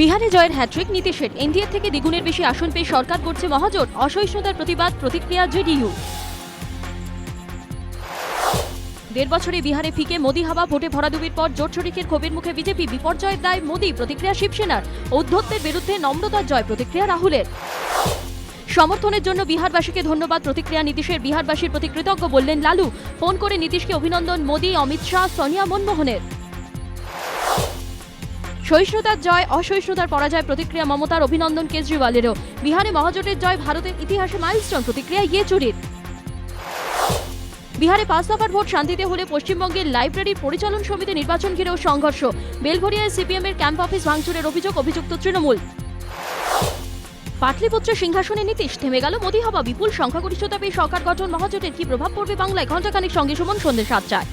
বিহারে জয়ের hat trick নীতিশের NDA থেকে দ্বিগুণের বেশি আসন পেয়ে সরকার করছে মহাজোট। অসহিষ্ণুতার প্রতিবাদ, প্রতিক্রিয়া জেডিইউ। দেড় বছরে বিহারে ফিকে মোদি হাওয়া, ভোটে ভরাডুবির পর জোট শরিকের ক্ষোভের মুখে বিজেপি বিপর্যয়ের দায় মোদি, প্রতিক্রিয়া শিবসেনার। ঔদ্ধত্যের বিরুদ্ধে নম্রতার জয়, প্রতিক্রিয়া রাহুলের। সমর্থনের জন্য বিহারবাসীকে ধন্যবাদ, প্রতিক্রিয়া নীতিশের। বিহারবাসীর প্রতি কৃতজ্ঞ বললেন লালু। ফোন করে নীতিশকে অভিনন্দন, মোদি, অমিত শাহ, সোনিয়া মনমোহনের। সহিষ্ণুতার জয়, অসহিষ্ণুতার পরাজয় প্রতিক্রিয়া মমতার অভিনন্দন কেজরিওয়ালেরও। বিহারে মহাজোটের জয় ভারতের ইতিহাসে মাইলস্টোন প্রতিক্রিয়া ইয়েচুরির। বিহারে পাঁচ দফার ভোট শান্তিতে হলে পশ্চিমবঙ্গের লাইব্রেরির পরিচালন সমিতি নির্বাচন ঘিরেও সংঘর্ষ। বেলঘরিয়ায় সিপিএম এর ক্যাম্প অফিস ভাঙচুরের অভিযোগ, অভিযুক্ত তৃণমূল। পাটলিপুত্র সিংহাসনে নীতিশ, থেমে গেল মোদি হওয়া বিপুল সংখ্যাগরিষ্ঠতা পেয়ে সরকার গঠন, মহাজোটের কি প্রভাব পড়বে বাংলায়? ঘণ্টাখানিক সঙ্গে সুমন সন্ধ্যে সাতটায়।